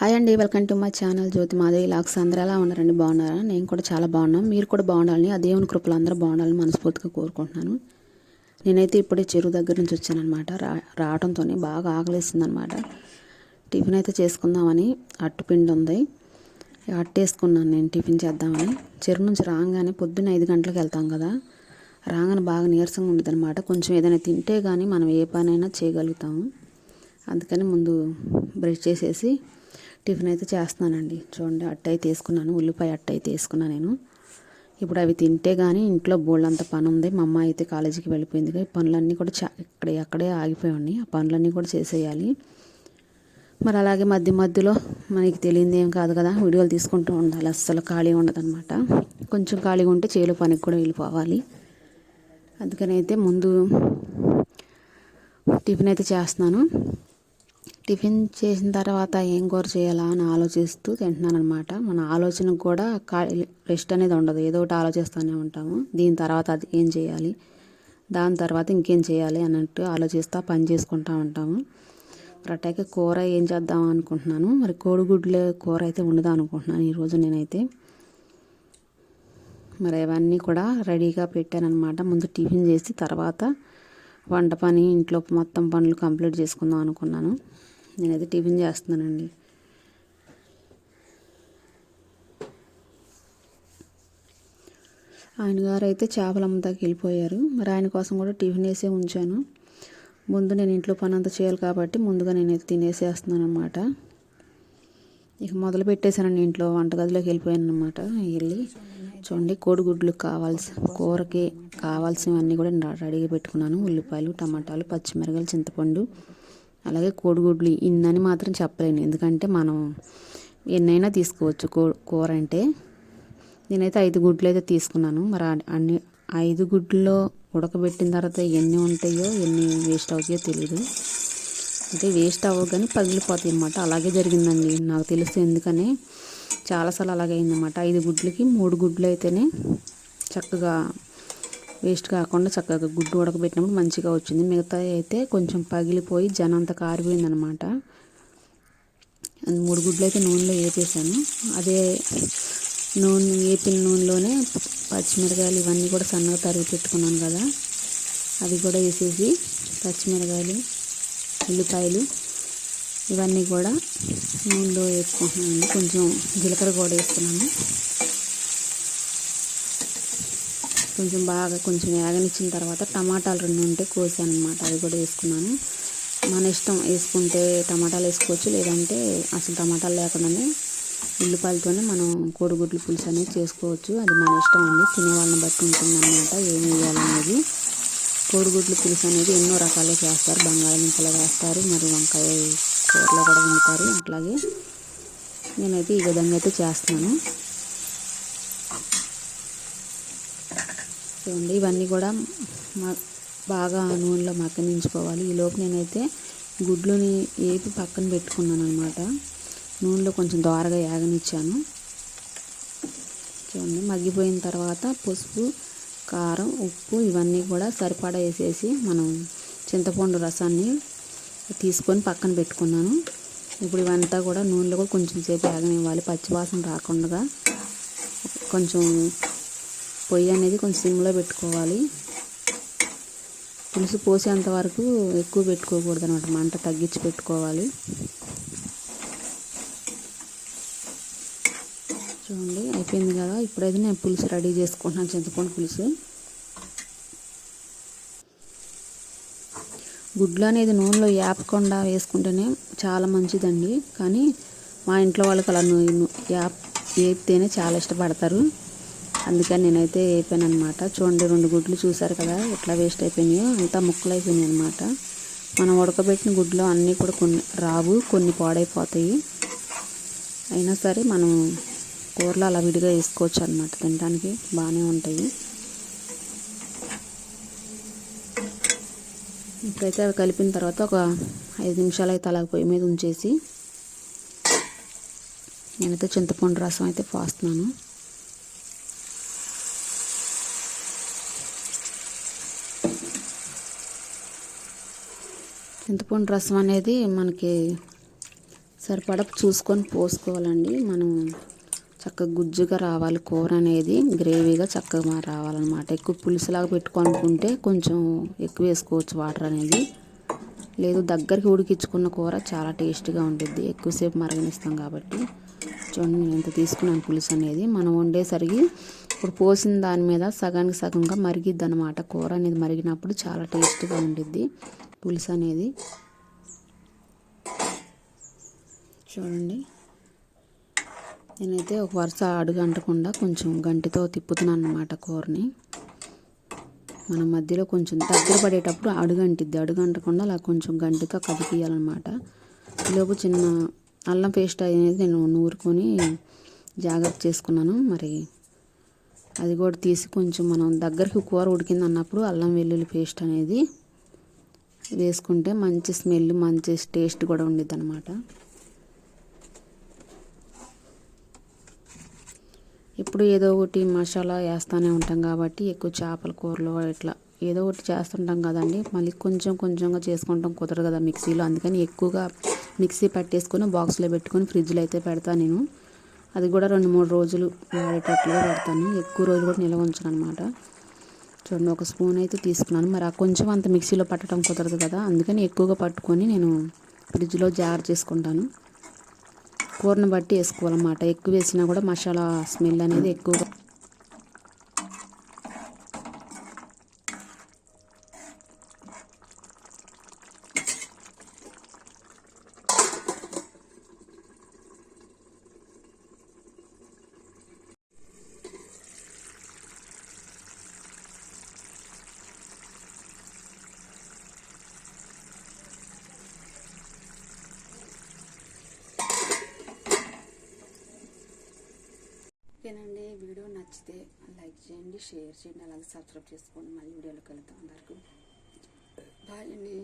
Hi అండి welcome to my channel Jyothi Madhavi lakhs. అందరూ ఎలా ఉన్నారండి? బాగున్నారా? నేను కూడా చాలా బాగున్నాను. మీరు కూడా బాగుండాలని ఆ దేవుని కృపలు అందరూ బాగుండాలని మనస్ఫూర్తిగా కోరుకుంటున్నాను. నేనైతే ఇప్పుడే చెరువు దగ్గర నుంచి వచ్చానమాట రా రావడంతో బాగా ఆకలిస్తుందనమాట టిఫిన్ అయితే చేసుకుందామని అట్టుపిండి ఉంది. అట్టేసుకున్నాను నేను టిఫిన్ చేద్దామని. చెరువు నుంచి రాగానే పొద్దున్న ఐదు గంటలకు వెళ్తాం కదా. రాగానే బాగా నీరసంగా ఉంటుంది అనమాట కొంచెం ఏదైనా తింటే కానీ మనం ఏ పనైనా చేయగలుగుతాము. అందుకని ముందు బ్రష్ చేసేసి టిఫిన్ అయితే చేస్తున్నానండి. చూడండి అట్టయి తీసుకున్నాను. ఉల్లిపాయ అట్టయి తీసుకున్నాను నేను. ఇప్పుడు అవి తింటే కానీ ఇంట్లో బోళ్ళంత పని ఉంది మా అమ్మ అయితే కాలేజీకి వెళ్ళిపోయింది. ఈ పనులన్నీ కూడా చా ఇక్కడే అక్కడే ఆగిపోయి ఉన్నాయి. ఆ పనులన్నీ కూడా చేసేయాలి. మరి అలాగే మధ్య మధ్యలో మనకి తెలియంది ఏం కాదు కదా వీడియోలు తీసుకుంటూ ఉండాలి. అస్సలు ఖాళీ ఉండదన్నమాట. కొంచెం ఖాళీగా ఉంటే చేలో పనికి కూడా వెళ్ళిపోవాలి. అందుకని అయితే ముందు టిఫిన్ అయితే చేస్తున్నాను. టిఫిన్ చేసిన తర్వాత ఏం కూర చేయాలా అని ఆలోచిస్తూ తింటున్నాను అనమాట మన ఆలోచనకు కూడా రెస్ట్ అనేది ఉండదు. ఏదో ఒకటి ఆలోచిస్తూనే ఉంటాము. దీని తర్వాత అది ఏం చేయాలి? దాని తర్వాత ఇంకేం చేయాలి అన్నట్టు ఆలోచిస్తూ పని చేసుకుంటూ ఉంటాము. రొట్టెకి కూర ఏం చేద్దాం అనుకుంటున్నాను. మరి కోడిగుడ్ల కూర అయితే ఉండదా అనుకుంటున్నాను ఈరోజు నేనైతే. మరి అవన్నీ కూడా రెడీగా పెట్టాను అనమాట ముందు టిఫిన్ చేసి తర్వాత వంట పని ఇంట్లో మొత్తం పనులు కంప్లీట్ చేసుకుందాం అనుకున్నాను. నేనైతే టిఫిన్ చేస్తున్నానండి. ఆయన గారు అయితే చేపల అమ్మదాకి వెళ్ళిపోయారు. మరి ఆయన కోసం కూడా టిఫిన్ వేసే ఉంచాను. ముందు నేను ఇంట్లో పని అంతా చేయాలి కాబట్టి ముందుగా నేనైతే తినేసేస్తున్నాను అనమాట ఇక మొదలు పెట్టేశానండి ఇంట్లో వంటగదిలోకి వెళ్ళిపోయాను అనమాట వెళ్ళి చూడండి కోడిగుడ్లు కావాల్సి కూరకి కావాల్సినవన్నీ కూడా రెడీగా పెట్టుకున్నాను. ఉల్లిపాయలు టమాటాలు పచ్చిమిరకాయలు చింతపండు అలాగే కోడిగుడ్లు ఇన్నని మాత్రం చెప్పలేను. ఎందుకంటే మనం ఎన్నైనా తీసుకోవచ్చు కూర అంటే. నేనైతే ఐదు గుడ్లు అయితే తీసుకున్నాను. మరి అన్ని ఐదు గుడ్లలో ఉడకబెట్టిన తర్వాత ఎన్ని ఉంటాయో ఎన్ని వేస్ట్ అవుతాయో తెలియదు అంటే వేస్ట్ అవ్వవు కానీ పగిలిపోతాయి అన్నమాట. అలాగే జరిగిందండి. నాకు తెలిస్తే ఎందుకని. చాలాసార్లు అలాగే అయిందన్నమాట. ఐదు గుడ్లకి మూడు గుడ్లు అయితేనే చక్కగా వేస్ట్ కాకుండా చక్కగా గుడ్డు ఉడకబెట్టినప్పుడు మంచిగా వచ్చింది. మిగతా అయితే కొంచెం పగిలిపోయి జనం అంతా కారిపోయిందనమాట మూడు గుడ్లు అయితే నూనెలో వేపేసాను అదే నూనె వేపిన నూనెలోనే పచ్చిమిరకాయలు ఇవన్నీ కూడా సన్నగా తరిగి పెట్టుకున్నాను కదా. అవి కూడా వేసేసి పచ్చిమిరకాయలు ఉల్లిపాయలు ఇవన్నీ కూడా నూనెలో వేసుకుంటున్నాను కొంచెం జీలకర్ర కూడా వేస్తున్నాను. కొంచెం బాగా కొంచెం వేగనిచ్చిన తర్వాత టమాటాలు రెండు ఉంటే కోసాను అనమాట అవి కూడా వేసుకున్నాను. మన ఇష్టం వేసుకుంటే టమాటాలు వేసుకోవచ్చు. లేదంటే అసలు టమాటాలు లేకుండానే ఉల్లిపాయలతోనే మనం కోడిగుడ్లు పులుసు అనేది చేసుకోవచ్చు. అది మన ఇష్టం అండి. తినే వాళ్ళని బట్టి ఉంటుందన్నమాట. ఏమి వేయాలనేది. కోడిగుడ్లు పులుసు అనేది ఎన్నో రకాలుగా చేస్తారు. బంగాళదుంపలు వేస్తారు. మరి వంకాయ కూరలో కూడా వండుతారు. అట్లాగే నేనైతే ఈ విధంగా అయితే చేస్తున్నాను. చూడండి ఇవన్నీ కూడా బాగా నూనెలో మగ్గనించుకోవాలి. ఈలోపు నేనైతే గుడ్లుని వేపి పక్కన పెట్టుకున్నాను అనమాట నూనెలో కొంచెం దోరగా యాగనిచ్చాను. చూడండి మగ్గిపోయిన తర్వాత పసుపు కారం ఉప్పు ఇవన్నీ కూడా సరిపడా వేసేసి మనం చింతపండు రసాన్ని తీసుకొని పక్కన పెట్టుకున్నాను. ఇప్పుడు ఇవంతా కూడా నూనెలో కూడా కొంచెం సేపు యాగనివ్వాలి. పచ్చివాసన రాకుండా కొంచెం పొయ్యి అనేది కొంచెం సిమ్లో పెట్టుకోవాలి. పులుసు పోసేంత వరకు ఎక్కువ పెట్టుకోకూడదు అనమాట మంట తగ్గించి పెట్టుకోవాలి. చూడండి అయిపోయింది కదా. ఇప్పుడైతే నేను పులుసు రెడీ చేసుకుంటున్నాను. చింతపండు పులుసు. గుడ్లు అనేది నూనెలో యాపకుండా వేసుకుంటేనే చాలా మంచిదండి. కానీ మా ఇంట్లో వాళ్ళకి అలా యాప్ వేపితేనే చాలా ఇష్టపడతారు. అందుకని నేనైతే వేపాను అనమాట చూడండి రెండు గుడ్లు చూసారు కదా ఎట్లా వేస్ట్ అయిపోయినాయో అంతా ముక్కలు అయిపోయినాయి అనమాట మనం ఉడకబెట్టిన గుడ్లు అన్నీ కూడా కొన్ని రావు కొన్ని పాడైపోతాయి. అయినా సరే మనం కూరలు అలా విడిగా వేసుకోవచ్చు అనమాట తినడానికి బాగానే ఉంటాయి. ఇప్పుడైతే అవి కలిపిన తర్వాత ఒక ఐదు నిమిషాలు అయితే అలా పొయ్యి మీద ఉంచేసి నేనైతే చింతపండు రసం అయితే పోస్తున్నాను. చింతపండు రసం అనేది మనకి సరిపడ చూసుకొని పోసుకోవాలండి. మనం చక్కగా గుజ్జుగా రావాలి. కూర అనేది గ్రేవీగా చక్కగా రావాలన్నమాట. ఎక్కువ పులుసులాగా పెట్టుకోనుకుంటే కొంచెం ఎక్కువ వేసుకోవచ్చు వాటర్ అనేది. లేదు దగ్గరికి ఉడికించుకున్న కూర చాలా టేస్ట్గా ఉంటుంది ఎక్కువసేపు మరగనిస్తాం కాబట్టి. చూడండి నేను ఎంత తీసుకున్నాను పులుసు అనేది. మనం వండేసరికి ఇప్పుడు పోసిన దాని మీద సగానికి సగంగా మరిగిద్ది అనమాట కూర అనేది మరిగినప్పుడు చాలా టేస్ట్గా ఉండిద్ది. పులుసు అనేది. చూడండి. నేనైతే ఒక వరుస అడుగు అంటకుండా కొంచెం గంటితో తిప్పుతున్నాను అనమాట కూరని. మన మధ్యలో కొంచెం దగ్గర పడేటప్పుడు అడుగు అంటిద్ది. అలా కొంచెం గంటితో కదిపియాలన్నమాట ఈలోపు చిన్న అల్లం పేస్ట్ అనేది నేను నూరుకొని జాగ్రత్త చేసుకున్నాను. మరి అది కూడా తీసి కొంచెం మనం దగ్గరికి కూర ఉడికింది అన్నప్పుడు అల్లం వెల్లుల్లి పేస్ట్ అనేది వేసుకుంటే మంచి స్మెల్ మంచి టేస్ట్ కూడా ఉండిద్ది అనమాట ఇప్పుడు ఏదో ఒకటి మసాలా వేస్తూనే ఉంటాం కాబట్టి ఎక్కువ చేపల కూరలు ఇట్లా ఏదో ఒకటి చేస్తుంటాం కదండి మళ్ళీ కొంచెం కొంచెంగా చేసుకుంటాం కుదరదు కదా మిక్సీలో. అందుకని ఎక్కువగా మిక్సీ పట్టేసుకొని బాక్స్లో పెట్టుకొని ఫ్రిడ్జ్లో అయితే పెడతాను నేను. అది కూడా రెండు మూడు రోజులు వాడేటట్లుగా పెడతాను. ఎక్కువ రోజులు కూడా నిల్వ ఉంచను అనమాట చూడండి ఒక స్పూన్ అయితే తీసుకున్నాను. మరి ఆ కొంచెం అంత మిక్సీలో పట్టడం కుదరదు కదా. అందుకని ఎక్కువగా పట్టుకొని నేను ఫ్రిడ్జ్లో జార్ చేసుకుంటాను. కూరను బట్టి వేసుకోవాలన్నమాట. ఎక్కువ వేసినా కూడా మసాలా స్మెల్ అనేది ఎక్కువగా ఓకేనండి. వీడియో నచ్చితే లైక్ చేయండి షేర్ చేయండి అలాగే సబ్స్క్రైబ్ చేసుకోండి. మళ్ళీ వీడియోలోకి వెళ్తాం అందరికీ బాయ్ అండి.